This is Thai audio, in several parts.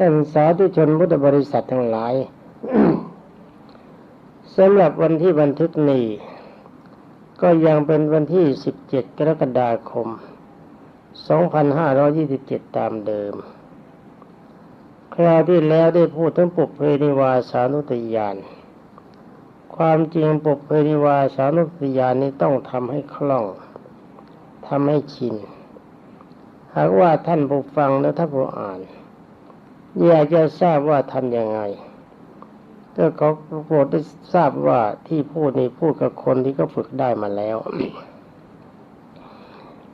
ท่านสาธุชนพุทธบริษัททั้งหลายสำหรับวันที่บันทึกนี้ก็ยังเป็นวันที่ 17 กรกฎาคม 2527 ตามเดิม คราวที่แล้วได้พูดถึงปุเพนิวาสานุตยาน ความจริงปุเพนิวาสานุตยานนี้ต้องทำให้คล่องทำให้ชิน หากว่าท่านผู้ฟังและท่านผู้อ่าน อยากจะทราบว่าทำยังไงก็เขาโปรดได้ทราบว่าที่พูดนี้พูดกับคนที่ก็ฝึกได้มาแล้ว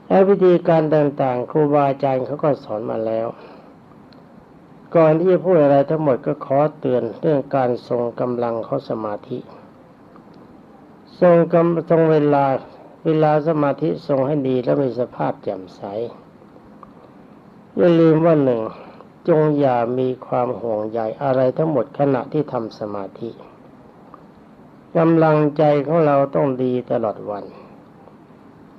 และวิธีการต่างๆ ครูบาอาจารย์เขาก็สอนมาแล้ว ก่อนที่จะพูดอะไรทั้งหมดก็ขอเตือนเรื่องการทรงกำลังเขาสมาธิ ทรงกำทรงเวลาเวลาสมาธิทรงให้ดีและมีสภาพแจ่มใสอย่าลืมว่าหนึ่ง จงอย่ามีความห่วงใยอะไรทั้งหมดขณะที่ทำสมาธิกำลังใจของเราต้องดีตลอดวัน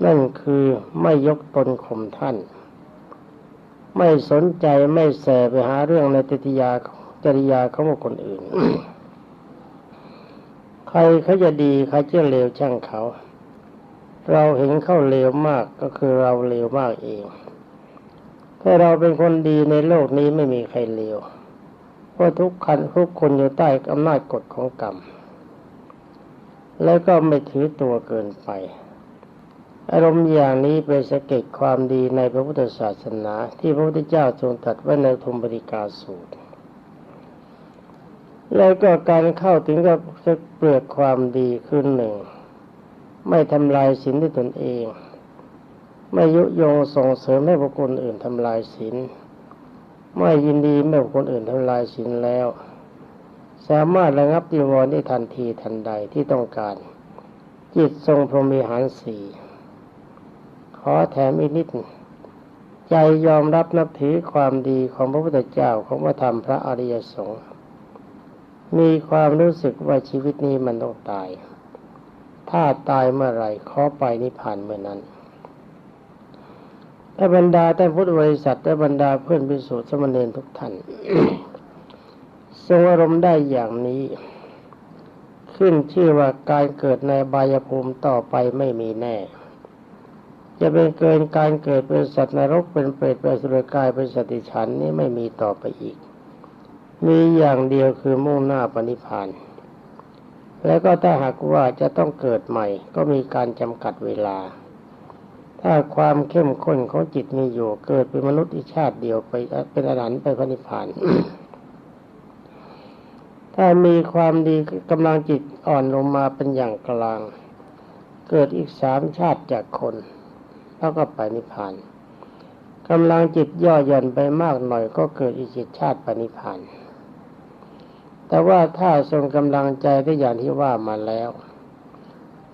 นั่นคือไม่ยกตนข่มท่าน ไม่สนใจไม่แสไปหาเรื่องในติทยาจริยาของคคลอื่น ใครเขาจะดีใครจะเลวช่างเขา เราเห็นเขาเลวมากก็คือเราเลวมากเอง ถ้าเราเป็นคนดีในโลกนี้ไม่มีใครเลวเพราะทุกคันทุกคนอยู่ใต้อำนาจกฎของกรรม แล้วก็ไม่ถือตัวเกินไป อารมณ์อย่างนี้เป็นสเก็ตความดีในพระพุทธศาสนา ที่พระพุทธเจ้าทรงตรัสไว้ในธมบริกาสูตร แล้วก็การเข้าถึงกับเปลือกความดีคือหนึ่ง ไม่ทำลายสินที่ตนเอง ไม่ยุยงส่งเสริมให้บุคคลอื่นทำลายศีลไม่ยินดีไม่บุคคลอื่นทำลายศีลแล้ว สามารถระงับจีวรได้ทันทีทันใดที่ต้องการ จิตทรงพรหมีหารสีขอแถมอีกนิด ใจยอมรับนับถือความดีของพระพุทธเจ้าของพระธรรมพระอริยสงฆ์มีความรู้สึกว่าชีวิตนี้มันต้องตาย ถ้าตายเมื่อไรขอไปนิพพานเมื่อนั้น และบรรดาท่พุทธบริษัทและบรรดาเพื่อนพิสุทธิสมณเณรทุกท่านทรงอารมณ์ได้อย่างนี้ ขึ้นชื่อว่าการเกิดในบายภูมิต่อไปไม่มีแน่ จะเป็นเกินการเกิดเป็นสัตว์นรกเป็นเปรตเป็นสุรกายเป็นสติฉันนี้ไม่มีต่อไปอีก มีอย่างเดียวคือมุ่งหน้าปณิพานแล้วก็ถ้าหากว่าจะต้องเกิดใหม่ ก็มีการจำกัดเวลา ถ้าความเข้มข้นของจิตมีอยู่เกิดเป็นมนุษย์อีกชาติเดียวไปเป็นอรหันต์ไปพระนิพพานถ้ามีความดีกำลังจิตอ่อนลงมาเป็นอย่างกลาง เกิดอีกสามชาติจากคน แล้วก็ไปนิพพานกำลังจิตย่อหย่อนไปมากหน่อยก็เกิดอีกเจ็ดชาติไปนิพพานแต่ว่าถ้าทรงกำลังใจได้อย่างที่ว่ามาแล้ว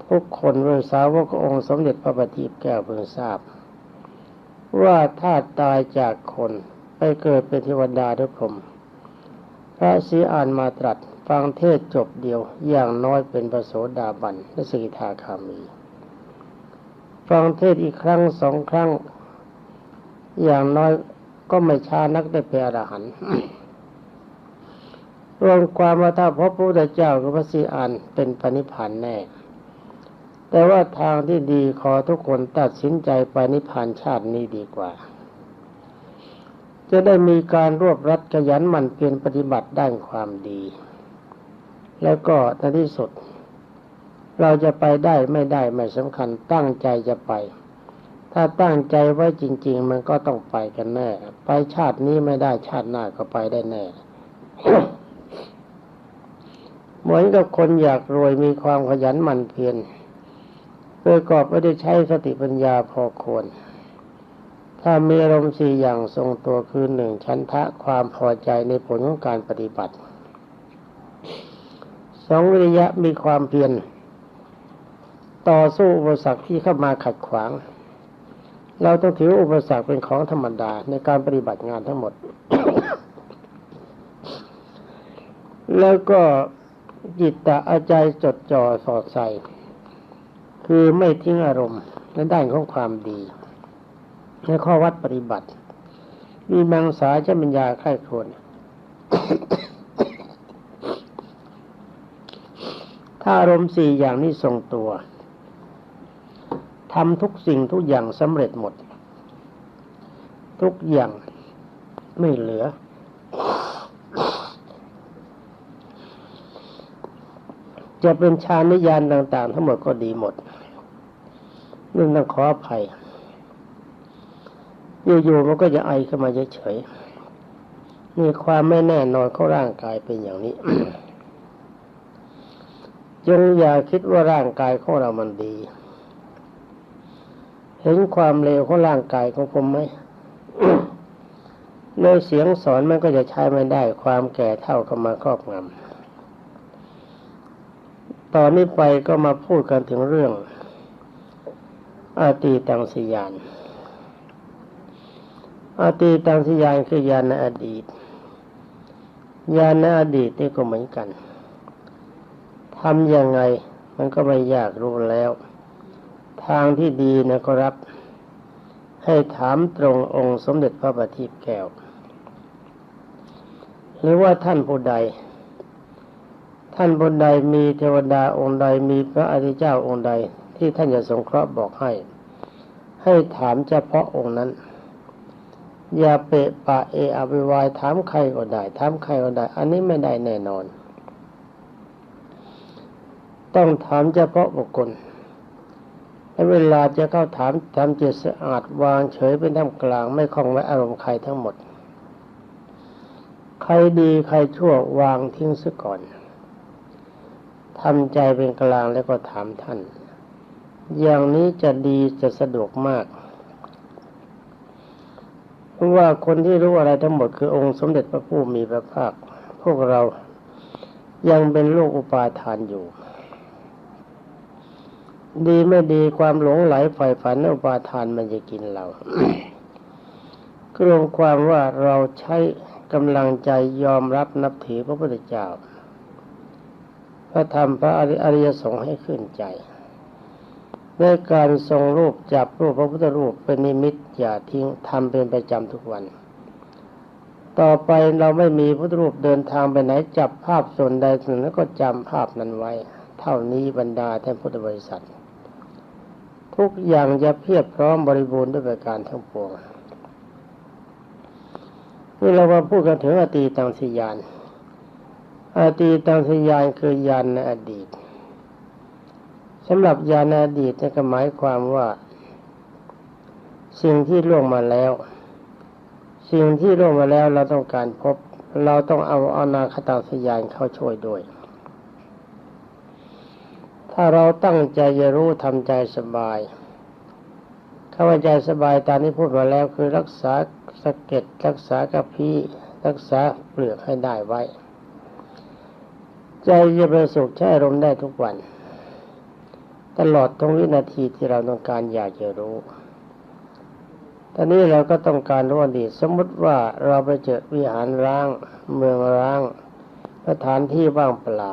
ทุกคนเรื่องสาวกองค์สมเด็จพระบัณฑิตแก้วเพิ่งทราบ ว่าถ้าตายจากคนไปเกิดเป็นเทวดาทุกผมพระศรีอานมาตรัสฟังเทศจบเดียวอย่างน้อยเป็นประโสดาบันและสกิทาคามี ฟังเทศอีกครั้งสองครั้ง อย่างน้อยก็ไม่ช้านักได้เป็นอรหันต์รวมความว่าถ้าพบพระพุทธเจ้ากับพระศรีอานเป็นปณิพันธ์แน่ แต่ว่าทางที่ดีขอทุกคนตัดสินใจไปนิพพานชาตินี้ดีกว่า จะได้มีการรวบรัดขยันหมั่นเพียรปฏิบัติด้านความดี แล้วก็ในที่สุด เราจะไปได้ไม่ได้ไม่สำคัญตั้งใจจะไป ถ้าตั้งใจไว้จริง ๆ มันก็ต้องไปกันแน่ ไปชาตินี้ไม่ได้ชาติหน้าก็ไปได้แน่เหมือนกับคนอยากรวยมีความขยันหมั่นเพียร ประกอบไม่ได้ใช้สติปัญญาพอควร ถ้ามีอารมณ์สี่อย่างทรงตัวคือหนึ่งชันทะความพอใจในผลของการปฏิบัติสองวิริยะมีความเพียรต่อสู้อุปสรรคที่เข้ามาขัดขวาง เราต้องถืออุปสรรคเป็นของธรรมดาในการปฏิบัติงานทั้งหมด แล้วก็จิตตะอาใจจดจ่อสอดใส่ คือไม่ทิ้งอารมณ์ในด้านของความดีในข้อวัดปฏิบัติ มีมังสาจะปัญญาไข้ควรถ้าอารมณ์สี่อย่างนี้ทรงตัวทำทุกสิ่งทุกอย่างสำเร็จหมด ทุกอย่างไม่เหลือ จะเป็นฌานนิยานต่าง ๆ ทั้งหมดก็ดีหมด นึ่องต้องขออภัยอยู่ๆมันก็จะไอขึ้นมาเฉยๆมีความไม่แน่นอนของร่างกายเป็นอย่างนี้จงอย่าคิดว่าร่างกายของเรามันดี เห็นความเลวของร่างกายของผมไหมในเสียงสอนมันก็จะใช้ไม่ได้ ความแก่เท่าก็มาครอบงำตอนนี้ไปก็มาพูดกันถึงเรื่อง อาตีตังสยานอาตีตังสยานคือยานในอดีต ยานในอดีตนี่ก็เหมือนกันทำยังไงมันก็ไม่ยากรู้แล้ว ทางที่ดีนะก็รับ ให้ถามตรงองค์สมเด็จพระบัณฑิตแก้ว หรือว่าท่านผู้ใด ท่านผู้ใดมีเทวดาองค์ใดมีพระอริยเจ้าองค์ใด ที่ท่านจะสงเคราะห์บอกให้ ให้ถามเฉพาะองค์นั้น อย่าเปะปะเออวิวายถามใครก็ได้ถามใครก็ได้ อันนี้ไม่ได้แน่นอน ต้องถามเฉพาะบุคคลและเวลาจะเข้าถามทำจิตสะอาดวางเฉยเป็นท่ามกลางไม่คล้องไว้อารมณ์ใครทั้งหมด ใครดีใครชั่ววางทิ้งซะก่อนทำใจเป็นกลางแล้วก็ถามท่าน อย่างนี้จะดีจะสะดวกมาก เพราะว่าคนที่รู้อะไรทั้งหมดคือองค์สมเด็จพระผู้มีพระภาค พวกเรายังเป็นโลกอุปาทานอยู่ ดีไม่ดีความหลงไหลฝ่ายฝันอุปาทานมันจะกินเรากรวมความว่าเราใช้กำลังใจยอมรับนับถือพระพุทธเจ้าพระธรรมพระอริยสงฆ์ให้ขึ้นใจ ในการทรงรูปจับรูปพระพุทธรูปเป็นนิมิตอย่าทิ้งทำเป็นประจำทุกวัน ต่อไปเราไม่มีพุทธรูปเดินทางไปไหนจับภาพส่วนใดส่วนนั้นก็จำภาพนั้นไว้ เท่านี้บรรดาท่านพุทธบริษัท ทุกอย่างจะเพียบพร้อมบริบูรณ์ด้วยประการทั้งปวงนี่เรามาพูดกันถึงอตีตังสยานอตีตังสยานคือยานในอดีต สำหรับยานในอดีตก็หมายความว่า สิ่งที่ล่วงมาแล้ว สิ่งที่ล่วงมาแล้วเราต้องการพบ เราต้องเอาอนาคตังสยานเข้าช่วยด้วย ถ้าเราตั้งใจจะรู้ทำใจสบายข้าใจสบายตามที่พูดมาแล้วคือรักษาสะเก็ดรักษากระพี้รักษาเปลือกให้ได้ไว้ ใจจะเป็นสุขใช้อารมได้ทุกวัน ตลอดตรงวินาทีที่เราต้องการอยากจะรู้ ตอนนี้เราก็ต้องการรู้อดีตสมมติว่าเราไปเจอวิหารร้าง เมืองร้างสถานที่ว่างเปล่า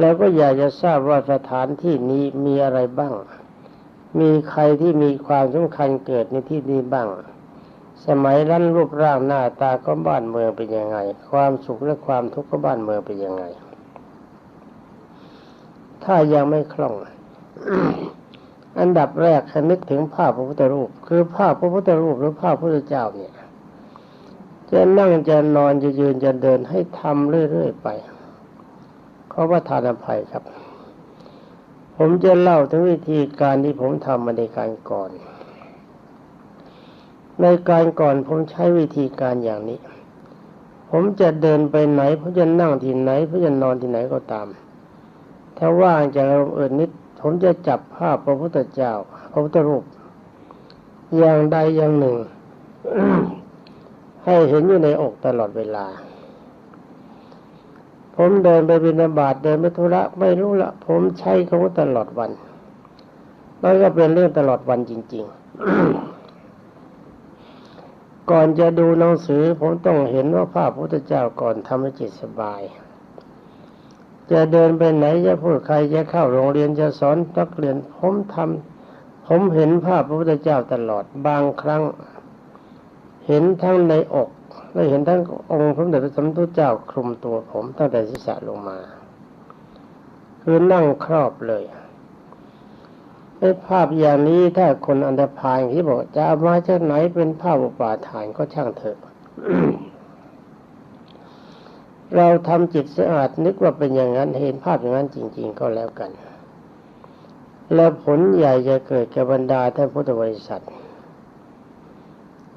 แล้วก็อยากจะทราบว่าสถานที่นี้มีอะไรบ้าง มีใครที่มีความสำคัญเกิดในที่นี้บ้าง สมัยนั้นรูปร่างหน้าตาก็บ้านเมืองเป็นยังไง ความสุขและความทุกข์ก็บ้านเมืองเป็นยังไง ถ้ายังไม่คล่อง อันดับแรกให้นึกถึงภาพพระพุทธรูป คือภาพพระพุทธรูปหรือภาพพระพุทธเจ้าเนี่ย จะนั่งจะนอนจะยืนจะเดินให้ทำเรื่อยๆไปขอประทานอภัยครับ ผมจะเล่าถึงวิธีการที่ผมทำมาในการก่อน ในการก่อนผมใช้วิธีการอย่างนี้ ผมจะเดินไปไหนผมจะนั่งที่ไหนผมจะนอนที่ไหนก็ตาม ถ้าว่างจากอารมณ์อื่นนิดผมจะจับภาพพระพุทธเจ้าพระพุทธรูป อย่างใดอย่างหนึ่ง ให้เห็นอยู่ในอกตลอดเวลา ผมเดินไปบินาบาตเดินไปธุระไม่รู้ละผมใช้เขาตลอดวันแล้วก็เป็นเรื่องตลอดวันจริง ๆ ก่อนจะดูหนังสือ ผมต้องเห็นว่าภาพพระพุทธเจ้าก่อนทำให้จิตสบาย จะเดินไปไหนจะพูดใครจะเข้าโรงเรียนจะสอนนักเรียนผมทำผมเห็นภาพพระพุทธเจ้าตลอดบางครั้ง เห็นทั้งในอกได้เห็นทั้งองค์พระเดชพระสมเด็จเจ้าคลุมตัวผมตั้งแต่ศีรษะลงมาคือนั่งครอบเลยไอ้ภาพอย่างนี้ถ้าคนอันธพาลที่บอกจะเอามาจากไหนเป็นภาพอุปาทานก็ช่างเถอะ เราทำจิตสะอาดนึกว่าเป็นอย่างนั้นเห็นภาพอย่างนั้นจริง ๆ ก็แล้วกัน แล้วผลใหญ่จะเกิดกับบรรดาท่านพุทธบริษัท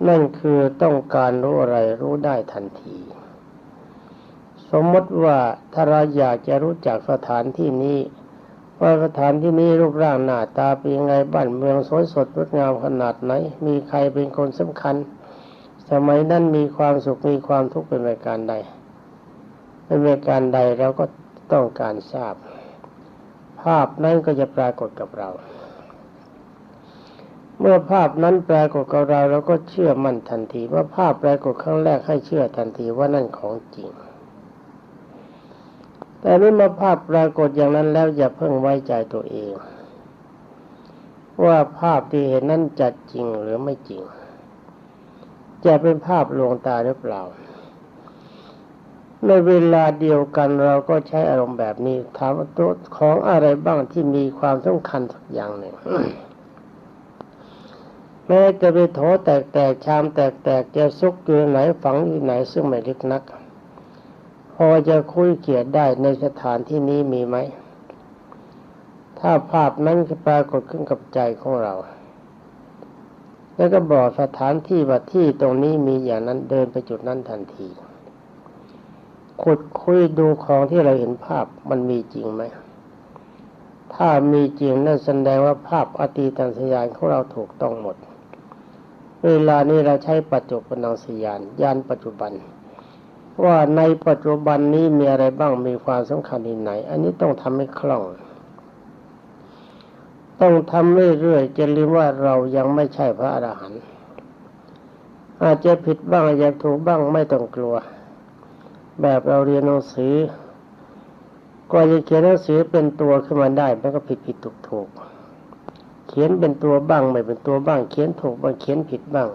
นั่นคือต้องการรู้อะไรรู้ได้ทันที สมมติว่าถ้าเราอยากจะรู้จักสถานที่นี้ว่าสถานที่นี้รูปร่างหน้าตาเป็นยังไงบ้านเมืองสวยสดงดงามขนาดไหน มีใครเป็นคนสำคัญ สมัยนั้นมีความสุขมีความทุกข์เป็นรายการใด เป็นรายการใดเราก็ต้องการทราบ ภาพนั้นก็จะปรากฏกับเรา เมื่อภาพนั้นปรากฏกับเราเราก็เชื่อมั่นทันที ว่าภาพปรากฏครั้งแรกให้เชื่อทันทีว่านั่นของจริง แต่เมื่อภาพปรากฏอย่างนั้นแล้วอย่าเพิ่งไว้ใจตัวเอง ว่าภาพที่เห็นนั้นจัดจริงหรือไม่จริง จะเป็นภาพลวงตาหรือเปล่า ในเวลาเดียวกันเราก็ใช้อารมณ์แบบนี้ถามว่าตัวของอะไรบ้างที่มีความสำคัญสักอย่างหนึ่งแม้จะไปโถแตกๆชามแตกๆจะซุกอยู่ไหนฝังอยู่ไหนซึ่งไม่ลึกนัก พอจะคุยเกียดได้ในสถานที่นี้มีไหม ถ้าภาพนั้นปรากฏขึ้นกับใจของเรา แล้วก็บอกสถานที่ว่าที่ตรงนี้มีอย่างนั้นเดินไปจุดนั้นทันที ขุดคุยดูของที่เราเห็นภาพมันมีจริงไหม ถ้ามีจริงนั่นแสดงว่าภาพอตีตันสยานของเราถูกต้องหมด เวลานี้เราใช้ปัจจุบันสยานยานปัจจุบัน ว่าในปัจจุบันนี้มีอะไรบ้างมีความสำคัญที่ไหน อันนี้ต้องทำให้คล่อง ต้องทำเรื่อยๆจะลืมว่าเรายังไม่ใช่พระอรหันต์อาจจะผิดบ้างอยากถูกบ้างไม่ต้องกลัว แบบเราเรียนหนังสือก็จะเขียนหนังสือเป็นตัวขึ้นมาได้มันก็ผิดผิดถูกถูกเขียนเป็นตัวบ้างไม่เป็นตัวบ้าง เขียนถูกบ้างเขียนผิดบ้าง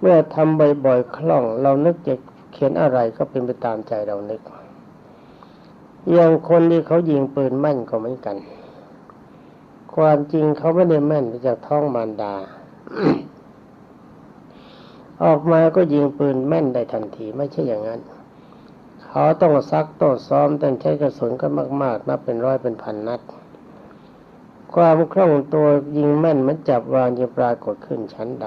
เมื่อทำบ่อยๆคล่อง เรานึกจะเขียนอะไรก็เป็นไปตามใจเรานึกอย่างคนที่เขายิงปืนแม่นก็เหมือนกัน ความจริงเขาไม่ได้แม่นมาจากท้องมารดา ออกมาก็ยิงปืนแม่นได้ทันทีไม่ใช่อย่างนั้น เขาต้องซักต้องซ้อมต้องใช้กระสุนก็มากๆนับเป็นร้อยเป็นพันนัด ความคล่องตัวยิงแม่นมันจับวางจะปรากฏขึ้นชั้นใด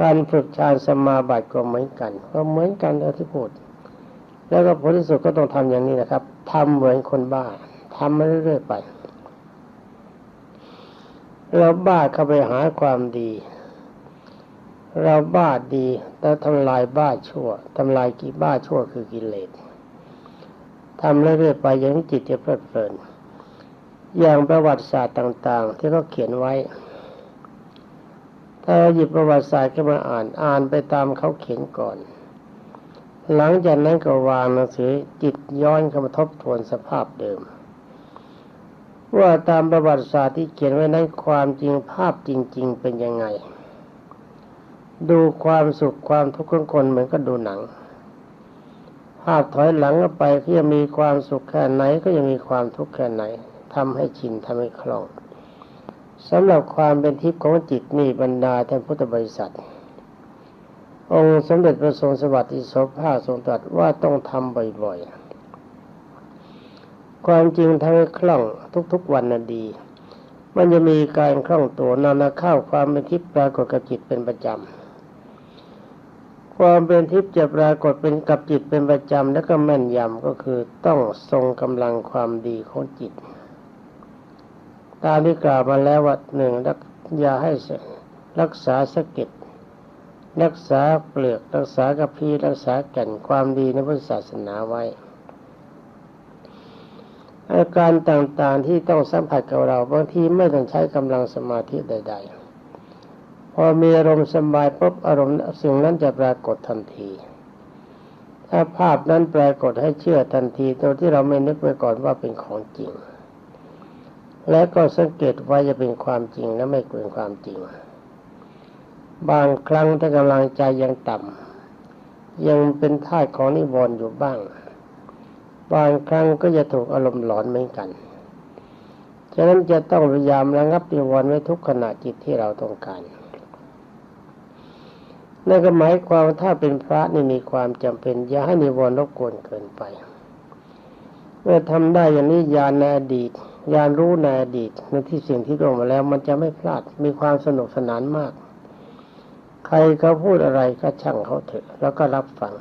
การฝึกฌานสมาบัติก็เหมือนกัน ก็เหมือนกันที่พูด แล้วก็ผลที่สุดก็ต้องทำอย่างนี้นะครับทำเหมือนคนบ้าทำมาเรื่อยๆไปเราบ้าเข้าไปหาความดี เราบ้าดีแต่ทำลายบ้าชั่วทำลายกิบ้าชั่วคือกิเลสทำเรื่อยๆไปอย่างจิตจะเพลิดเพลิน อย่างประวัติศาสตร์ต่าง ๆ ที่เขาเขียนไว้ ถ้าหยิบประวัติศาสตร์ขึ้นมาอ่านอ่านไปตามเขาเขียนก่อน หลังจากนั้นก็วางหนังสือจิตย้อนเข้ามาทบทวนสภาพเดิม ว่าตามประวัติศาสตร์ที่เขียนไว้นั้นความจริงภาพจริง ๆ เป็นยังไง ดูความสุขความทุกข์ของคนเหมือนก็ดูหนัง ภาพถอยหลังไปก็ยังมีความสุขแค่ไหนก็ยังมีความทุกข์แค่ไหนทำให้ชินทำให้คล่องสำหรับความเป็นทิพย์ของจิตนี่บรรดาท่านพุทธบริษัท องค์สมเด็จพระทรงสวัสดิโสภาทรงตรัสว่าต้องทำบ่อยๆ ความจริงทำให้คล่องทุกๆวันน่ะดี มันจะมีการคล่องตัวนานาเข้าความเป็นทิพย์ปรากฏกับจิตเป็นประจำ ความเป็นทิพย์จะปรากฏเป็นกับจิตเป็นประจำแล้วก็แม่นยำก็คือต้องทรงกำลังความดีของจิต ตามที่กล่าวมาแล้วว่าหนึ่งรักยาให้รักษาสะก็ดรักษาเปลือกรักษากระพี้รักษาแก่นความดีในพุทธศาสนาไว้อาการต่างๆที่ต้องสัมผัสกับเราบางทีไม่ต้องใช้กำลังสมาธิใด ๆ พอมีอารมณ์สบายปุ๊บอารมณ์สิ่งนั้นจะปรากฏทันที ถ้าภาพนั้นปรากฏให้เชื่อทันทีโดยที่เราไม่นึกไว้ก่อนว่าเป็นของจริง และก็สังเกตว่าจะเป็นความจริงและไม่เป็นความจริง บางครั้งถ้ากำลังใจยังต่ยังเป็นทาของนิวรณ์อยู่บ้าง บางครั้งก็จะถูกอารมณ์หลอนเหมือนกันฉะนั้นจะต้องพยายามระงับนิวรณ์ไว้ทุกขณะจิตที่เราต้องการ นั่นก็หมายความถ้าเป็นพระนี่มีความจำเป็น อย่าให้นิวรณ์รบกวนเกินไป เมื่อทำได้อย่างนี้ญาณในอดีตญาณรู้ในอดีตในที่สิ่งที่ลงมาแล้ว มันจะไม่พลาดมีความสนุกสนานมาก ใครเขาพูดอะไรก็ช่างเขาเถอะ แล้วก็รับฟัง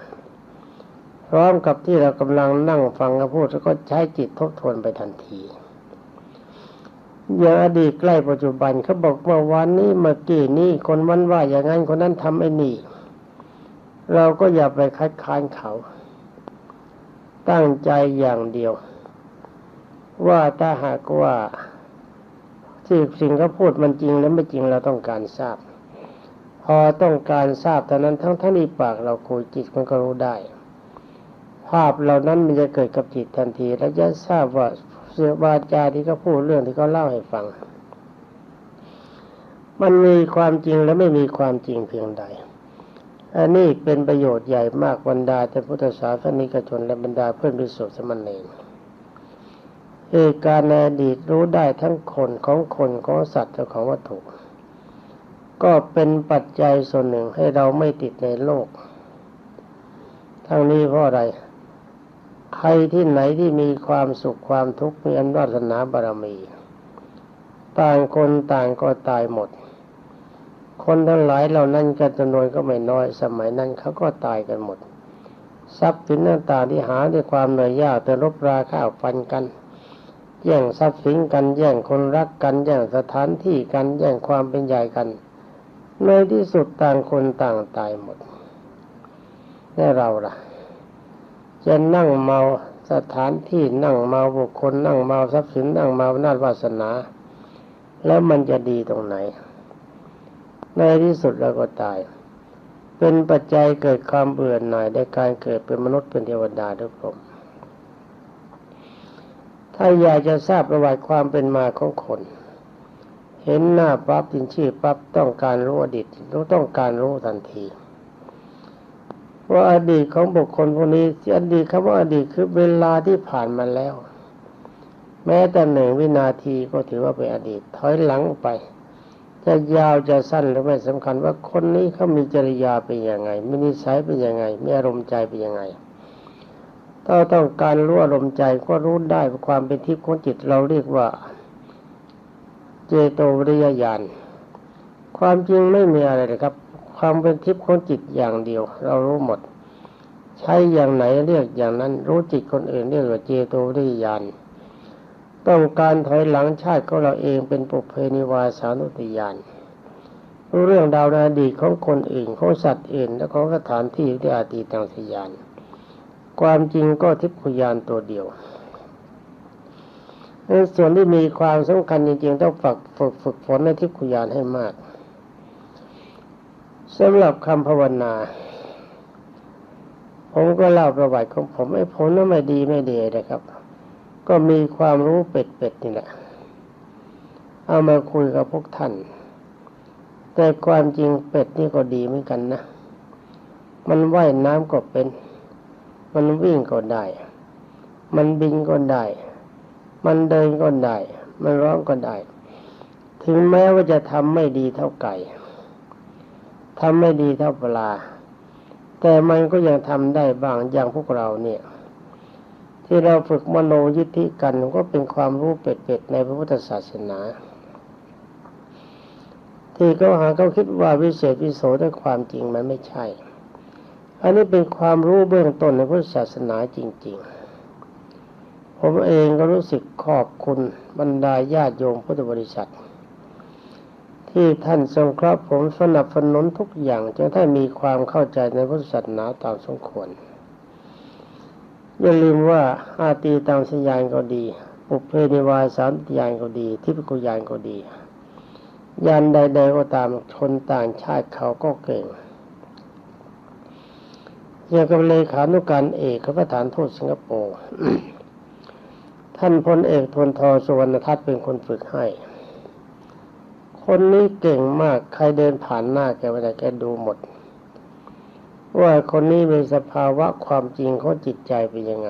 พร้อมกับที่เรากำลังนั่งฟังเขาพูดแล้วก็ใช้จิตทบทวนไปทันที อย่างอดีตใกล้ปัจจุบันเขาบอกว่าวันนี้เมื่อกี้นี้คนวันว่าอย่างนั้นคนนั้นทำไอ้นี่ เราก็อย่าไปคัดค้านเขา ตั้งใจอย่างเดียว ว่าถ้าหากว่าที่สิ่งเขาพูดมันจริงแล้วไม่จริงเราต้องการทราบ พอต้องการทราบเท่นั้นทั้งทั้งนี้ปากเราคุยจิตมันก็รู้ได้ ภาพเหล่านั้นมันจะเกิดกับจิตทันทีและจะทราบว่า เสือวาจาที่เขาพูดเรื่องที่เขาเล่าให้ฟัง มันมีความจริงและไม่มีความจริงเพียงใด อันนี้เป็นประโยชน์ใหญ่มากบรรดาแต่พุทธศาสนิกชนและบรรดาเพื่อนพิสุทธิสมณเณรเหตุการณ์ในอดีตรู้ได้ทั้งคนของคนของสัตว์และของวัตถุ ก็เป็นปัจจัยส่วนหนึ่งให้เราไม่ติดในโลก ทั้งนี้เพราะอะไร ใครที่ไหนที่มีความสุขความทุกข์มีอันวาสนาบารมี ต่างคนต่างก็ตายหมด คนทั้งหลายเหล่านั้นกันจำนวนก็ไม่น้อย สมัยนั้นเขาก็ตายกันหมด ทรัพย์สินต่างๆที่หาด้วยความเหนื่อยยากแต่รบราข้าวฟันกันแย่งทรัพย์สินกันแย่งคนรักกันแย่งสถานที่กันแย่งความเป็นใหญ่กันในที่สุดต่างคนต่างตายหมดแล้วเราล่ะ จะนั่งเมาสถานที่นั่งเมาบุคคลนั่งเมาทรัพย์สินนั่งเมานาฏวาสนา แล้วมันจะดีตรงไหน ในที่สุดเราก็ตาย เป็นปัจจัยเกิดความเบื่อหน่ายในการเกิดเป็นมนุษย์เป็นเทวดาทุกคนถ้าอยากจะทราบประวัติความเป็นมาของคน เห็นหน้าปั๊บยินชื่อปั๊บต้องการรู้อดีตรู้ต้องการรู้ทันที ว่าอดีตของบุคคลพวกนี้อดีตคำว่าอดีตคือเวลาที่ผ่านมาแล้ว แม้แต่หนึ่งวินาทีก็ถือว่าเป็นอดีตถอยหลังไป จะยาวจะสั้นหรือไม่สำคัญว่าคนนี้เขามีจริยาเป็นยังไงมีนิสัยเป็นยังไงมีอารมณ์ใจเป็นยังไงถ้าต้องการรู้อารมณ์ใจก็รู้ได้ความเป็นทิพย์ของจิตเราเรียกว่า เจโตวิริยญาณความจริงไม่มีอะไรเลยครับ ความเป็นทิพย์ของจิตอย่างเดียว เรารู้หมด ใช้อย่างไหนเรียกอย่างนั้น รู้จิตคนอื่นเรียกว่าเจโตริยานต้องการถอยหลังชาติของเราเองเป็นปุเพนิวาสานุติยานรู้เรื่องดาวนาดีของคนอื่นของสัตว์อื่นและของสถานที่ที่อาตีตังสยาน ความจริงก็ทิพยานตัวเดียวในส่วนที่มีความสำคัญจริงๆต้องฝึกฝึกฝึกฝนในทิพยานให้มาก สำหรับคำภาวนา ผมก็เล่าประวัติของผมไอ้ผมนั้นไม่ดีไม่ดีนะครับ ก็มีความรู้เป็ดเป็ดนี่แหละ เอามาคุยกับพวกท่าน แต่ความจริงเป็ดนี่ก็ดีเหมือนกันนะ มันว่ายน้ำก็เป็น มันวิ่งก็ได้ มันบินก็ได้ มันเดินก็ได้ มันร้องก็ได้ ถึงแม้ว่าจะทำไม่ดีเท่าไก่ ทำไม่ดีเท่าปลา แต่มันก็ยังทำได้บางอย่างพวกเราเนี่ย ที่เราฝึกมโนยิทธิกันก็เป็นความรู้เป็ดๆในพระพุทธศาสนา ที่เขาหาเขาคิดว่าวิเศษวิโสแต่ความจริงมันไม่ใช่ อันนี้เป็นความรู้เบื้องต้นในพุทธศาสนาจริง ๆผมเองก็รู้สึกขอบคุณบรรดาญาติโยมพุทธบริษัท ที่ท่านทรงครับผมสนับสนุนทุกอย่างจนท่านมีความเข้าใจในพุทธศาสนาตามสมควร อย่าลืมว่าอาตีตามสัญญาณก็ดีปุเพนิวาสามยานก็ดีทิพกุยานก็ดี ยานใดๆก็ตามคนต่างชาติเขาก็เก่งอย่างกับเลขานุการเอกประธานทูตสิงคโปร์ท่านพลเอกทนทอสุวรรณทัศน์เป็นคนฝึกให้ คนนี้เก่งมาก ใครเดินผ่านหน้าแกไปไหนแกดูหมด ว่าคนนี้มีสภาวะความจริงของจิตใจเป็นยังไง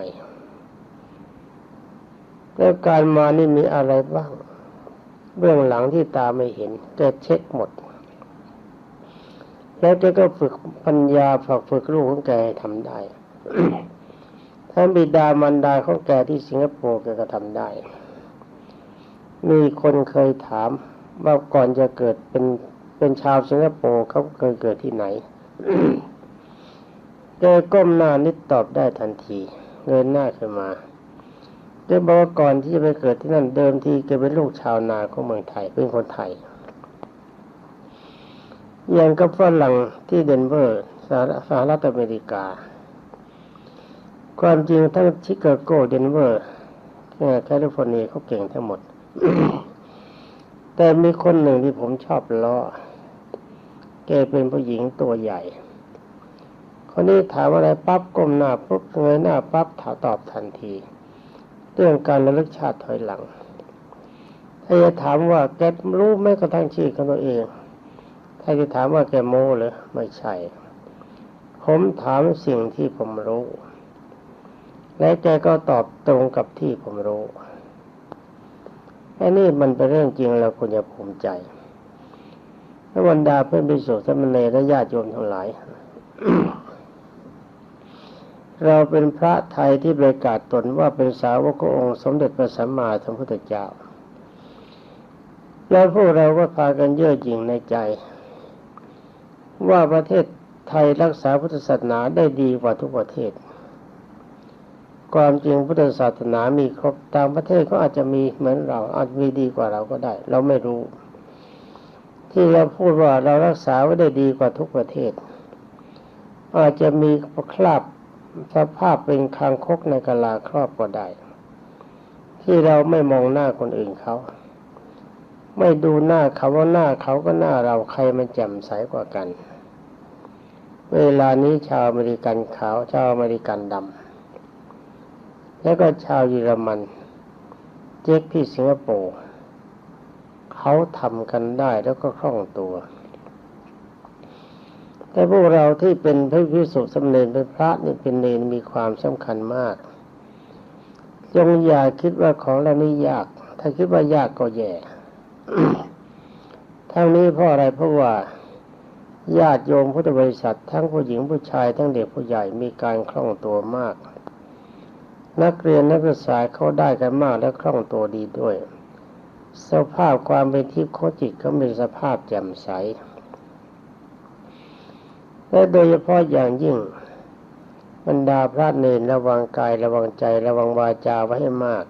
แล้วการมานี่มีอะไรบ้าง เบื้องหลังที่ตาไม่เห็น แกเช็คหมด แล้วแกก็ฝึกปัญญาฝึกฝึกลูกของแกให้ทำได้ท่านบิดามารดาของแกที่สิงคโปร์แกก็ทำได้ มีคนเคยถาม ว่าก่อนจะเกิดเป็นเป็นชาวสิงคโปร์เขาเคยเกิดที่ไหนแกก้มหน้านิดตอบได้ทันทีเงยหน้าขึ้นมาแกบอกว่าก่อนที่จะไปเกิดที่นั่นเดิมทีแกเป็นลูกชาวนาของเมืองไทยเป็นคนไทยอย่างกับฝรั่งที่เดนเวอร์สหรัฐอเมริกา ความจริงทั้งชิคาโกเดนเวอร์แคลิฟอร์เนียเขาเก่งทั้งหมด แต่มีคนหนึ่งที่ผมชอบล้อแกเป็นผู้หญิงตัวใหญ่ คนนี้ถามอะไรปั๊บก้มหน้าปุ๊บเงยหน้าปั๊บถามตอบทันที เรื่องการระลึกชาติถอยหลัง ถ้าจะถามว่าแกรู้ไหมกระทั่งชื่อของตัวเอง ถ้าจะถามว่าแกโม้หรือไม่ใช่ ผมถามสิ่งที่ผมรู้ และแกก็ตอบตรงกับที่ผมรู้ อันนี้มันเป็นเรื่องจริงเราควรจะภูมิใจพระบรรดาเพื่อนพิสุทธิ์สมณีและญาติโยมทั้งหลาย เราเป็นพระไทยที่ประกาศตนว่าเป็นสาวกองค์สมเด็จพระสัมมาสัมพุทธเจ้า แล้วพวกเราก็พากันเย่อหยิ่งในใจ ว่าประเทศไทยรักษาพุทธศาสนาได้ดีกว่าทุกประเทศ ความจริงพุทธศาสนามีครบต่างประเทศก็อาจจะมีเหมือนเรา อาจมีดีกว่าเราก็ได้ เราไม่รู้ ที่เราพูดว่าเรารักษาไว้ได้ดีกว่าทุกประเทศ อาจจะมีคราบสภาพเป็นคางคกในกะลาครอบก็ได้ ที่เราไม่มองหน้าคนอื่นเขา ไม่ดูหน้าเขาว่าหน้าเขาก็หน้าเราใครมันแจ่มใสกว่ากัน เวลานี้ชาวอเมริกันขาวชาวอเมริกันดำ แล้วก็ชาวเยอรมัน เจ๊กที่สิงคโปร์เขาทำกันได้แล้วก็คล่องตัว แต่พวกเราที่เป็นพระพิสุสำเร็จเป็นพระนี่เป็นเนรมีความสำคัญมากจงอย่าคิดว่าของเรานี้ยาก ถ้าคิดว่ายากก็แย่ทั้งนี้เพราะอะไรเพราะว่าญาติโยมพุทธบริษัท ทั้งผู้หญิงผู้ชายทั้งเด็กผู้ใหญ่มีการคล่องตัวมาก นักเรียนนักศึกษาเขาได้กันมากและคล่องตัวดีด้วย สภาพความเป็นทิพย์ของจิตเขามีสภาพแจ่มใส และโดยเฉพาะอย่างยิ่งบรรดาพระเนรระวังกายระวังใจระวังวาจาไว้ให้มาก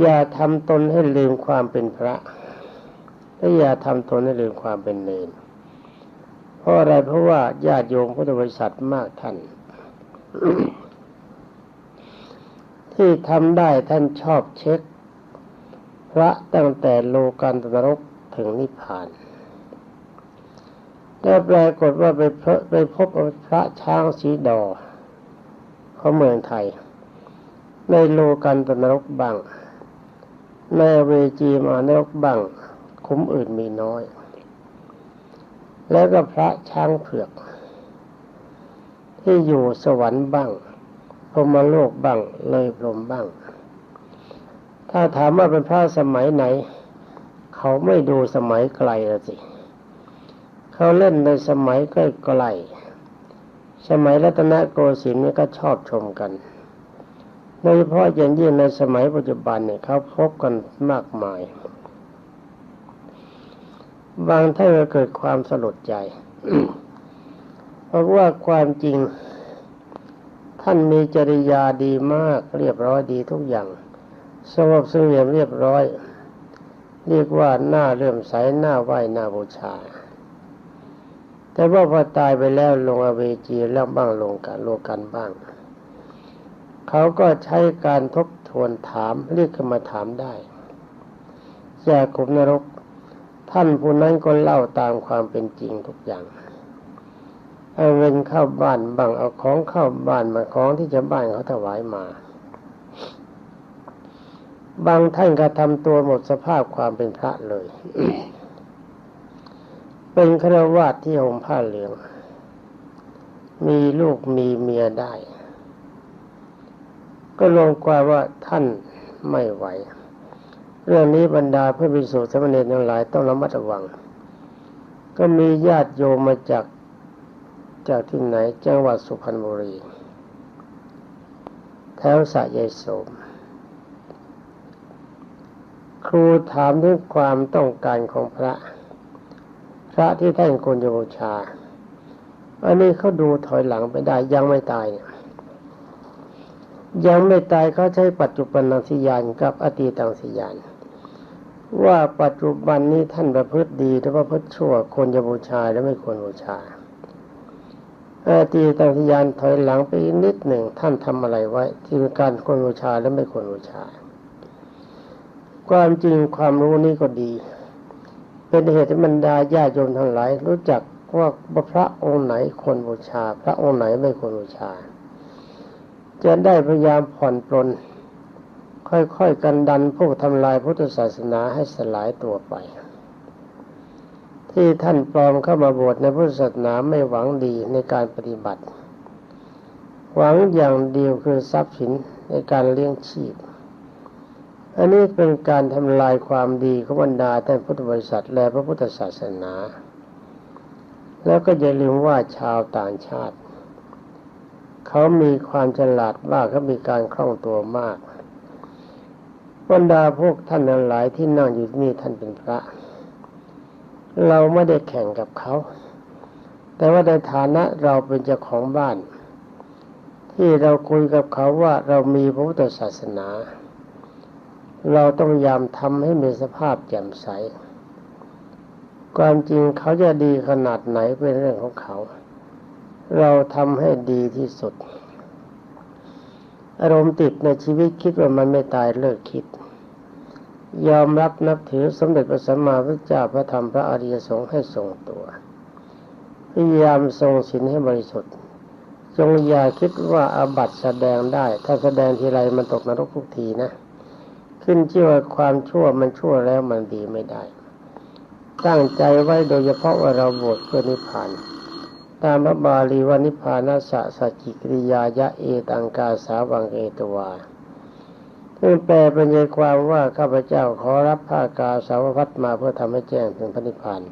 อย่าทำตนให้ลืมความเป็นพระและอย่าทำตนให้ลืมความเป็นเนรเพราะอะไรเพราะว่าญาติโยมพุทธบริษัทมากท่าน ที่ทำได้ท่านชอบเช็ค พระตั้งแต่โลกันตนรกถึงนิพพานแล้วปรากฏว่าไปพบไปพบพระช้างสีดอของเมืองไทย ในโลกันตนรกบังในเวจีมานรกบังคุ้มอื่นมีน้อย แล้วก็พระช้างเผือก ที่อยู่สวรรค์บ้าง พรหมโลกบ้าง เลยพรหมบ้าง ถ้าถามว่าเป็นพระสมัยไหน เขาไม่ดูสมัยไกลละสิ เขาเล่นในสมัยใกล้ๆสมัยรัตนโกสินทร์นี่ก็ชอบชมกันโดยเฉพาะอย่างยิ่งในสมัยปัจจุบันเนี่ยเขาพบกันมากมาย บางท่านก็เกิดความสลดใจ เพราะว่าความจริง ท่านมีจริยาดีมากเรียบร้อยดีทุกอย่าง สงบเสงี่ยมเรียบร้อย เรียกว่าหน้าเลื่มใสหน้าไหวหน้าบูชา แต่ว่าพอตายไปแล้วลงอเวจีแล้วบ้างลงกันโลกันบ้าง เขาก็ใช้การทบทวนถามเรียกขึ้นมาถามได้จากขุมนรก ท่านผู้นั้นก็เล่าตามความเป็นจริงทุกอย่าง เอาเงินเข้าบ้านบ้างเอาของเข้าบ้านมาของที่จะบ้านเขาถวายมา บางท่านก็ทำตัวหมดสภาพความเป็นพระเลย เป็นฆราวาสที่ห่มผ้าเหลือง มีลูกมีเมียได้ ก็ลงความว่าท่านไม่ไหว เรื่องนี้บรรดาพื่อพิสูจน์สมณีทั้งหลายต้องระมัดระวังก็มีญาติโยมมาจาก จากที่ไหนจังหวัดสุพรรณบุรี แถวสะยายโสม ครูถามถึงความต้องการของพระ พระที่ท่านควรจะบูชา อันนี้เขาดูถอยหลังไปได้ยังไม่ตายเนี่ยยังไม่ตายเขาใช้ปัจจุบันนังสิยานกับอดีตังสิยาน ว่าปัจจุบันนี้ท่านประพฤติดีหรือว่าประพฤติชั่วควรจะบูชาและไม่ควรบูชา อดีตังสิยานถอยหลังไปนิดหนึ่งท่านทำอะไรไว้ ที่เป็นการควรบูชาและไม่ควรบูชา ความจริงความรู้นี้ก็ดี เป็นเหตุให้บรรดาญาโยมทั้งหลายรู้จักว่าพระองค์ไหนควรบูชา พระองค์ไหนไม่ควรบูชา จะได้พยายามผ่อนปลนค่อยๆกันดันผู้ทำลายพุทธศาสนาให้สลายตัวไป ที่ท่านปลอมเข้ามาบวชในพุทธศาสนาไม่หวังดีในการปฏิบัติ หวังอย่างเดียวคือทรัพย์สินในการเลี้ยงชีพ อันนี้เป็นการทำลายความดีของบรรดาท่านพุทธบริษัทและพระพุทธศาสนา แล้วก็อย่าลืมว่าชาวต่างชาติ เขามีความฉลาดมากเขามีการคล่องตัวมากบรรดาพวกท่านหลายที่นั่งอยู่นี่ท่านเป็นพระ เราไม่ได้แข่งกับเขา แต่ว่าในฐานะเราเป็นเจ้าของบ้าน ที่เราคุยกับเขาว่าเรามีพระพุทธศาสนา เราต้องยามทำให้มีสภาพแจ่มใส ความจริงเขาจะดีขนาดไหนเป็นเรื่องของเขา เราทำให้ดีที่สุด อารมณ์ติดในชีวิตคิดว่ามันไม่ตายเลิกคิด ยอมรับนับถือสมเด็จพระสัมมาสัมพุทธเจ้าพระธรรมพระอริยสงฆ์ให้ทรงตัวพยายามทรงศีลให้บริสุทธิ์ จงอย่าคิดว่าอาบัติแสดงได้ ถ้าแสดงทีไรมันตกนรกทุกทีนะ ขึ้นชื่อว่าความชั่วมันชั่วแล้วมันดีไม่ได้ ตั้งใจไว้โดยเฉพาะว่าเราบวชเพื่อนิพพาน ตามพระบาลีวานิพพานัสสะสัจิกิริยายะเอตังกาสาวังเอตวา ซึ่งแปลเป็นใจความว่าข้าพเจ้าขอรับผ้ากาสาวพัดมาเพื่อทำให้แจ้งถึงพระนิพพาน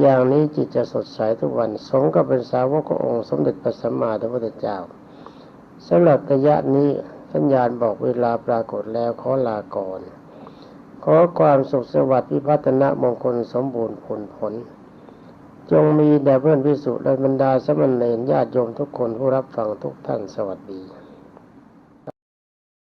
อย่างนี้จิตจะสดใสทุกวันสงก็เป็นสาวกขององค์สมเด็จพระสัมมาสัมพุทธเจ้าสำหรับระยะนี้สัญญาณบอกเวลาปรากฏแล้วขอลาก่อน ขอความสุขสวัสดิ์พิพัฒนะมงคลสมบูรณ์ผลผล จงมีแด่เพื่อนพิสุและบรรดาสมณเณรญาติโยมทุกคนผู้รับฟังทุกท่านสวัสดี